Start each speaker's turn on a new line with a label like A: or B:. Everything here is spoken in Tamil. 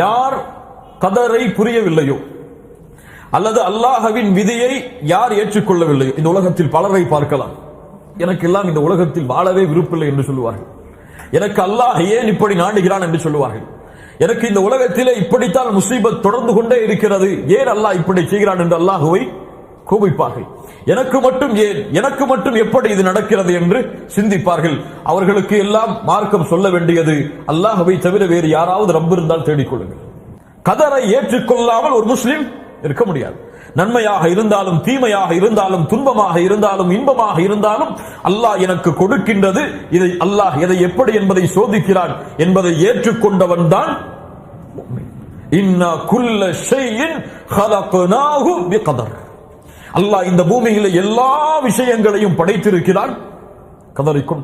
A: யார் கதரை புரியவில்லையோ அல்லது அல்லாஹவின் விதியை யார் ஏற்றுக்கொள்ளவில்லையோ இந்த உலகத்தில் பலரை பார்க்கலாம். எனக்கு எல்லாம் இந்த உலகத்தில் வாழவே விருப்பில்லை என்று சொல்லுவார்கள். எனக்கு அல்லாஹ் ஏன் இப்படி நாடுகிறான் என்று சொல்லுவார்கள். எனக்கு இந்த உலகத்திலே இப்படித்தான் முசீபத் தொடர்ந்து கொண்டே இருக்கிறது. ஏன் அல்லாஹ் இப்படி செய்கிறான் என்று அல்லாஹுவை கோபிப்பார்கள் எனக்கு மட்டும் ஏன்? எனக்கு மட்டும் எப்படி இது நடக்கிறது என்று சிந்திப்பார்கள். அவர்களுக்கு எல்லாம் மார்க்கம் சொல்ல வேண்டியது அல்லாஹவை தவிர வேறு யாராவது ரப்பு இருந்தால் தேடிக்கொள்ளுங்கள். கதரை ஏற்றுக்கொள்ளாமல் ஒரு முஸ்லிம் இருக்க முடியாது. நன்மையாக இருந்தாலும் தீமையாக இருந்தாலும் துன்பமாக இருந்தாலும் இன்பமாக இருந்தாலும் அல்லாஹ் எனக்கு கொடுக்கின்றது. இதை அல்லாஹ் எதை எப்படி என்பதை சோதிக்கிறான் என்பதை ஏற்றுக்கொண்டவன் தான் இன்னா குல்ல ஷையின் ஹலக்னாஹு பிகதர். அல்லாஹ் இந்த பூமியில எல்லா விஷயங்களையும் படைத்திருக்கிறான். கதறிக்கொண்டு